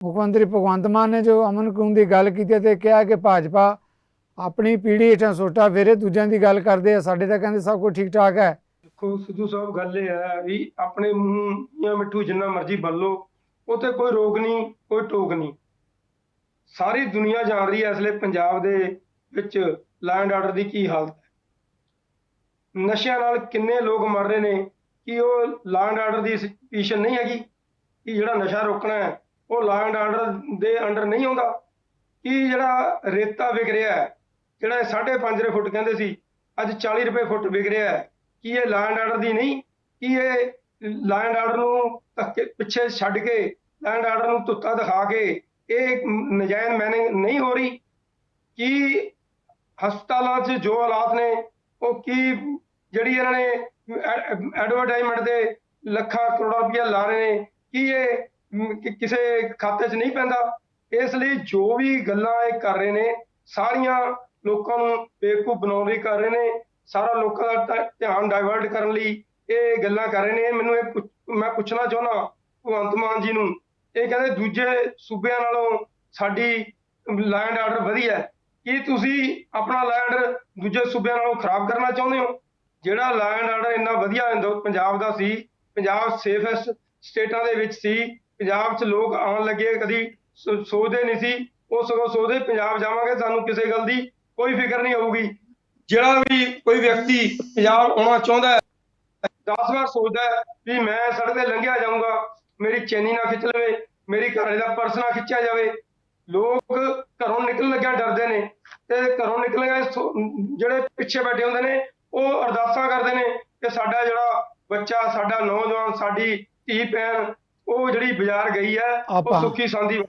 ਮੁੱਖ ਮੰਤਰੀ ਭਗਵੰਤ ਮਾਨ ਨੇ ਜੋ ਅਮਨ ਕਾਨੂੰਨ ਦੀ ਗੱਲ ਕੀਤੀ ਤੇ ਕਿਹਾ ਕਿ ਭਾਜਪਾ ਆਪਣੀ ਪੀੜ੍ਹੀ ਹੇਠਾਂ ਸੋਟਾ ਫੇਰੇ ਦੂਜਿਆਂ ਦੀ ਗੱਲ ਕਰਦੇ ਆ, ਸਾਡੇ ਤਾਂ ਕਹਿੰਦੇ ਸਭ ਕੁਝ ਠੀਕ ਠਾਕ ਹੈ। ਦੇਖੋ, ਸਿੱਧੂ ਸਾਹਿਬ, ਗੱਲ ਇਹ ਹੈ ਵੀ ਆਪਣੇ ਮੂੰਹ ਜਾਂ ਮਿੱਠੂ ਜਿੰਨਾ ਮਰਜ਼ੀ ਬੱਲੋ ਉਹ ਕੋਈ ਰੋਕ ਨਹੀਂ, ਕੋਈ ਟੋਕ ਨਹੀਂ। ਸਾਰੀ ਦੁਨੀਆ ਜਾਣ ਰਹੀ ਹੈ ਇਸ ਲਈ ਪੰਜਾਬ ਦੇ ਵਿੱਚ ਲੈਂਡ ਆਰਡਰ ਦੀ ਕੀ ਹਾਲਤ ਹੈ। ਨਸ਼ਿਆਂ ਨਾਲ ਕਿੰਨੇ ਲੋਕ ਮਰ ਰਹੇ ਨੇ ਕਿ ਉਹ ਲੈਂਡ ਆਰਡਰ ਦੀ ਪੋਜੀਸ਼ਨ ਨਹੀਂ ਹੈਗੀ ਕਿ ਜਿਹੜਾ ਨਸ਼ਾ ਰੋਕਣਾ ਹੈ ਉਹ ਲੈਂਡ ਆਰਡਰ ਦੇ ਅੰਡਰ ਨਹੀਂ ਆਉਂਦਾ। ਕਿ ਜਿਹੜਾ ਰੇਤਾ ਵਿਕ ਰਿਹਾ ਹੈ, ਜਿਹੜਾ ਇਹ 5.5 ਫੁੱਟ ਕਹਿੰਦੇ ਸੀ, ਅੱਜ 40 ਰੁਪਏ ਫੁੱਟ ਵਿਕ ਰਿਹਾ ਹੈ, ਕੀ ਇਹ ਲੈਂਡ ਆਰਡਰ ਦੀ ਨਹੀਂ? ਕੀ ਇਹ ਲੈਂਡ ਆਰਡਰ ਨੂੰ ਧੱਕੇ ਪਿੱਛੇ ਛੱਡ ਕੇ ਲੈਂਡ ਆਰਡਰ ਨੂੰ ਤੁੱਤਾ ਦਿਖਾ ਕੇ ਇਹ ਨਜਾਇਜ਼ ਮੈਨਿੰਗ ਨਹੀਂ ਹੋ ਰਹੀ? ਕੀ ਹਸਪਤਾਲਾਂ 'ਚ ਜੋ ਹਾਲਾਤ ਨੇ, ਉਹ ਕੀ ਜਿਹੜੀ ਇਹਨਾਂ ਨੇ ਐਡਵਰਟਾਈਜ਼ਮੈਂਟ ਦੇ ਲੱਖਾਂ ਕਰੋੜਾਂ ਰੁਪਇਆ ਲਾ ਰਹੇ ਨੇ, ਕੀ ਇਹ ਕਿਸੇ ਖਾਤੇ 'ਚ ਨਹੀਂ ਪੈਂਦਾ। ਇਸ ਲਈ ਜੋ ਵੀ ਗੱਲਾਂ ਇਹ ਕਰ ਰਹੇ ਨੇ, ਸਾਰੀਆਂ ਲੋਕਾਂ ਨੂੰ ਬੇਵਕੂਫ ਬਣਾਉਣ ਲਈ ਕਰ ਰਹੇ ਨੇ। ਸਾਰਾ ਲੋਕਾਂ ਦਾ ਧਿਆਨ ਡਾਇਵਰਟ ਕਰਨ ਲਈ ਇਹ ਗੱਲਾਂ ਕਰ ਰਹੇ ਨੇ। ਮੈਨੂੰ ਇਹ ਮੈਂ ਪੁੱਛਣਾ ਚਾਹੁੰਦਾ ਭਗਵੰਤ ਮਾਨ ਜੀ ਨੂੰ, ਇਹ ਕਹਿੰਦੇ ਦੂਜੇ ਸੂਬਿਆਂ ਨਾਲੋਂ ਸਾਡੀ ਲੈਂਡ ਆਰਡਰ ਵਧੀਆ ਹੈ। ਕੀ ਤੁਸੀਂ ਆਪਣਾ ਲੈਂਡ ਦੂਜੇ ਸੂਬਿਆਂ ਨਾਲੋਂ ਖਰਾਬ ਕਰਨਾ ਚਾਹੁੰਦੇ ਹੋ? ਜਿਹੜਾ ਲੈਂਡ ਆਰਡਰ ਇੰਨਾ ਵਧੀਆ ਹਿੰਦੂ- ਪੰਜਾਬ ਦਾ ਸੀ, ਪੰਜਾਬ ਸੇਫੈਸਟ ਸਟੇਟਾਂ ਦੇ ਵਿੱਚ ਸੀ ਪੰਜਾਬ 'ਚ ਲੋਕ ਆਉਣ ਲੱਗੇ, ਕਦੀ ਸੋਚਦੇ ਨਹੀਂ ਸੀ, ਉਹ ਸਗੋਂ ਸੋਚਦੇ ਪੰਜਾਬ ਜਾਵਾਂਗੇ, ਸਾਨੂੰ ਕਿਸੇ ਗੱਲ ਦੀ ਕੋਈ ਫਿਕਰ ਨਹੀਂ ਹੋਊਗੀ। ਜਿਹੜਾ ਵੀ ਕੋਈ ਵਿਅਕਤੀ ਪੰਜਾਬ ਆਉਣਾ ਚਾਹੁੰਦਾ ਹੈ 10 ਵਾਰ ਸੋਚਦਾ ਹੈ ਵੀ ਮੈਂ ਸੜਕ ਤੇ ਲੰਘਿਆ ਜਾਊਂਗਾ, ਮੇਰੀ ਚੈਨੀ ਨਾ ਖਿੱਚ ਲਵੇ, ਮੇਰੀ ਘਰ ਦਾ ਪਰਸ ਨਾ ਖਿੱਚਿਆ ਜਾਵੇ। ਲੋਕ ਘਰੋਂ ਨਿਕਲਣ ਲੱਗਿਆ ਡਰਦੇ ਨੇ ਤੇ ਘਰੋਂ ਨਿਕਲਣਗੇ ਸੋ- ਜਿਹੜੇ ਪਿੱਛੇ ਬੈਠੇ ਹੁੰਦੇ ਨੇ, ਉਹ ਅਰਦਾਸਾਂ ਕਰਦੇ ਨੇ ਕਿ ਸਾਡਾ ਜਿਹੜਾ ਬੱਚਾ, ਸਾਡਾ ਨੌਜਵਾਨ, ਸਾਡੀ ਧੀ, ਭੈਣ ਉਹ ਜਿਹੜੀ ਬਾਜ਼ਾਰ ਗਈ ਹੈ ਉਹ ਆਪਾਂ- ਸੁੱਖੀ ਸੰਦੀ